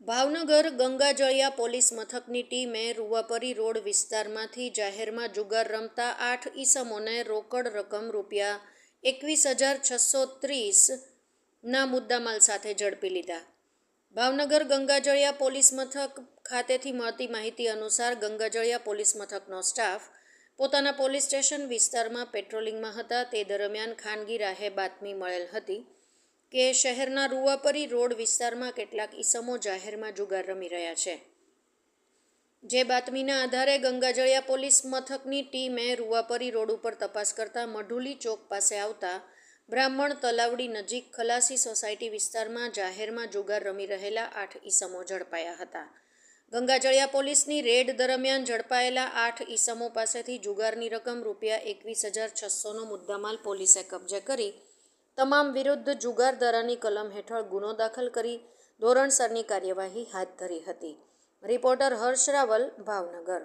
Bhavnagar Gangajaliya police મથકની ટીમે રૂવાપરી road વિસ્તારમાંથી જાહેરમાં જુગાર રમતા આઠ ઈસમોને રોકડ રકમ રૂપિયા એકવીસ હજાર છસો ત્રીસના મુદ્દામાલ સાથે ઝડપી લીધા. ભાવનગર ગંગાજળિયા પોલીસ મથક ખાતેથી મળતી માહિતી અનુસાર ગંગાજળિયા પોલીસ મથકનો સ્ટાફ પોતાના પોલીસ સ્ટેશન વિસ્તારમાં પેટ્રોલિંગમાં હતા. તે દરમિયાન ખાનગી રાહે બાતમી મળેલ હતી. કે શહેરના રૂવાપરી રોડ વિસ્તારમાં કેટલાક ઈસમો જાહેરમાં જુગાર રમી રહ્યા છે. જે બાતમીના આધારે ગંગાજળિયા પોલીસ મથકની ટીમે રૂવાપરી રોડ ઉપર તપાસ કરતા મઢુલી ચોક પાસે આવતા બ્રાહ્મણ તલાવડી નજીક ખલાસી સોસાયટી વિસ્તારમાં જાહેરમાં જુગાર રમી રહેલા આઠ ઈસમો ઝડપાયા હતા. ગંગાજળિયા પોલીસની રેડ દરમિયાન ઝડપાયેલા આઠ ઈસમો પાસેથી જુગારની રકમ રૂપિયા એકવીસ હજાર છસોનો મુદ્દામાલ પોલીસે કબજે કરી તમામ વિરુદ્ધ જુગારધારાની કલમ હેઠળ ગુનો દાખલ કરી ધોરણસરની કાર્યવાહી હાથ ધરી હતી. રિપોર્ટર હર્ષ રાવલ, ભાવનગર.